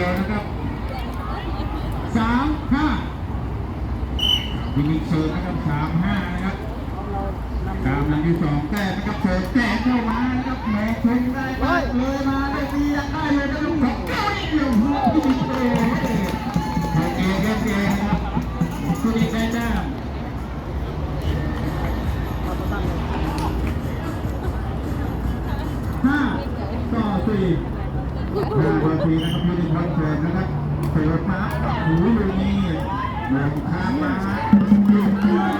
ดียนะครับสามห้าวินิจเชิญนะครับสามห้านะครับตามหลังที่สองแต้มนะครับเชิญ ทีนะครับไม่ได้ใช้เพลงนะครับเสือฟ้าหูลูนี่ลงข้างมา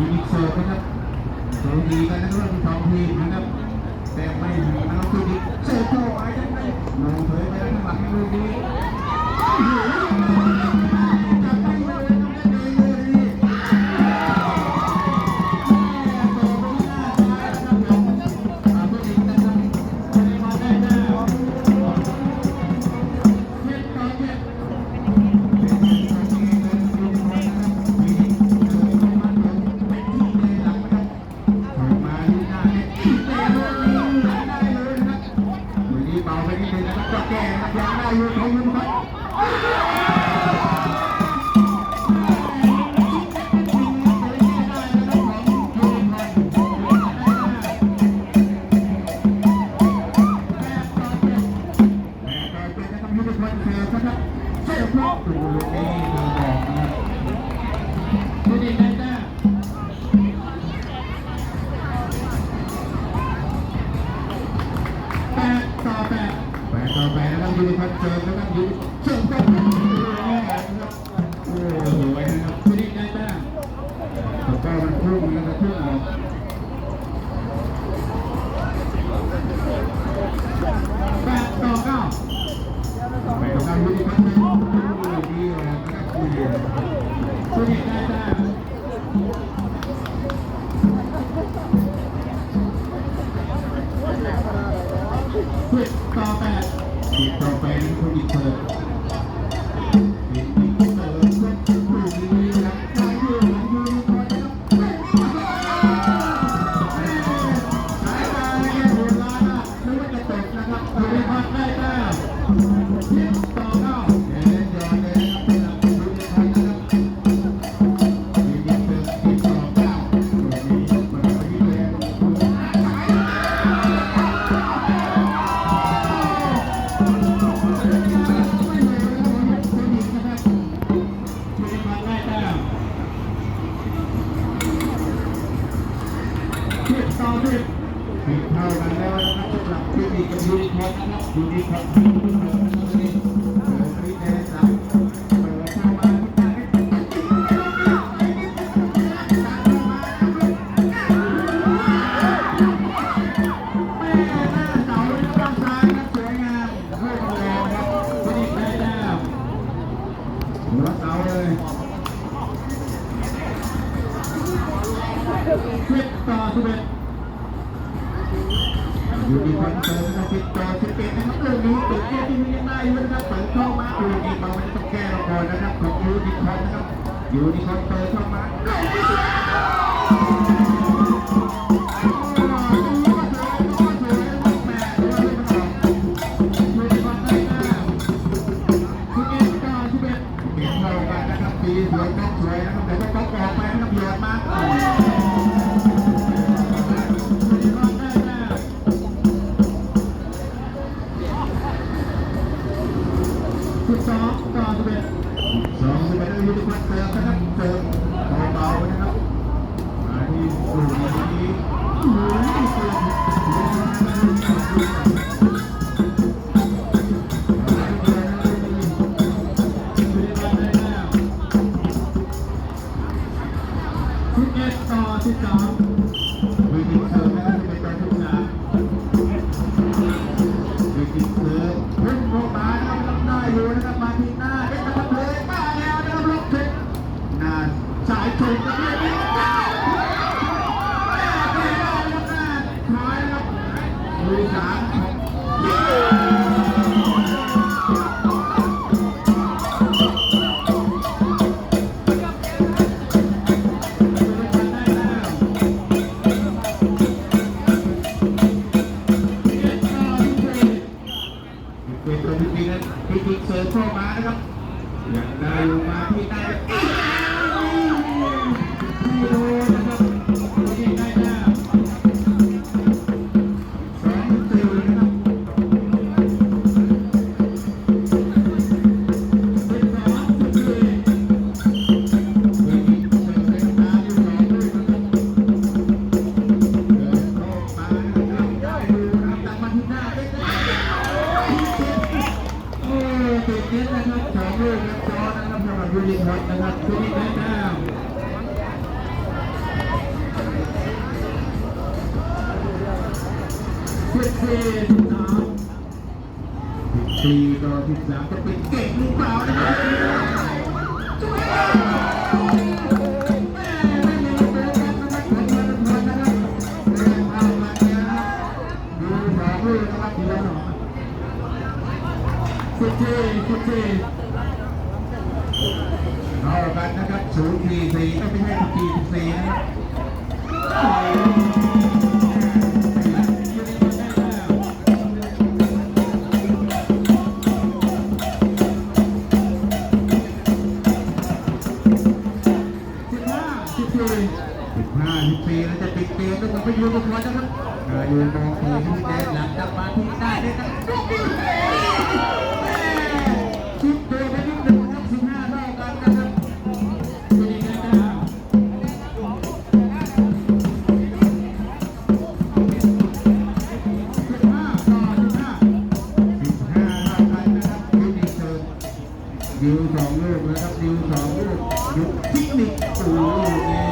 คุณโซนะครับสองทีกันนะครับสองที่นะครับ ยังได้อยู่มันเสียะครบเสียครับ ธีพัฒน์เจอก็นั่งยืนเชิญต้นนะครับโอ้โหนะครับที่นี่ได้แต้มแต่ก็มันพุ่งนะครับพุ่อ ถึงเท่านั้นแล้วนะครับสำหรัทีมกำลันะครับดีครับ ที่ทีวีได้ยุทธนะครับเปิดช่องมาอยู่ดีมาวันนี้ต้องแก้ละคอนะครับของยูนิคอนนะครับยูนิคอนเปิดช่องมาสวยนะครับแต่ถ้าเขางออกไปนะครับหยอดมาก 一、二、三、四、 โอ้ติดเน็ตนะครับสองลูกครับจอนะครับสำหรับยูนิคอร์นนะครับชุดนี้ได้แล้วสิบสี่สิบสามสิบสี่ต่อสิบสามจะเป็นเก่งหรือเปล่านะครับ สิบสี่สิบสี่เอากันนะครับศูนย์สี่สี่ไม่ใช่สี่สิบสี่นะครับสิบห้าสิบสี่สิบห้าสิบสี่แล้วจะติดเกมแล้วก็ไปยืนบนหัวนะครับอ่ายืนมองทีที่แดนหลังจับมาที่ได้ได้นะครับ 的。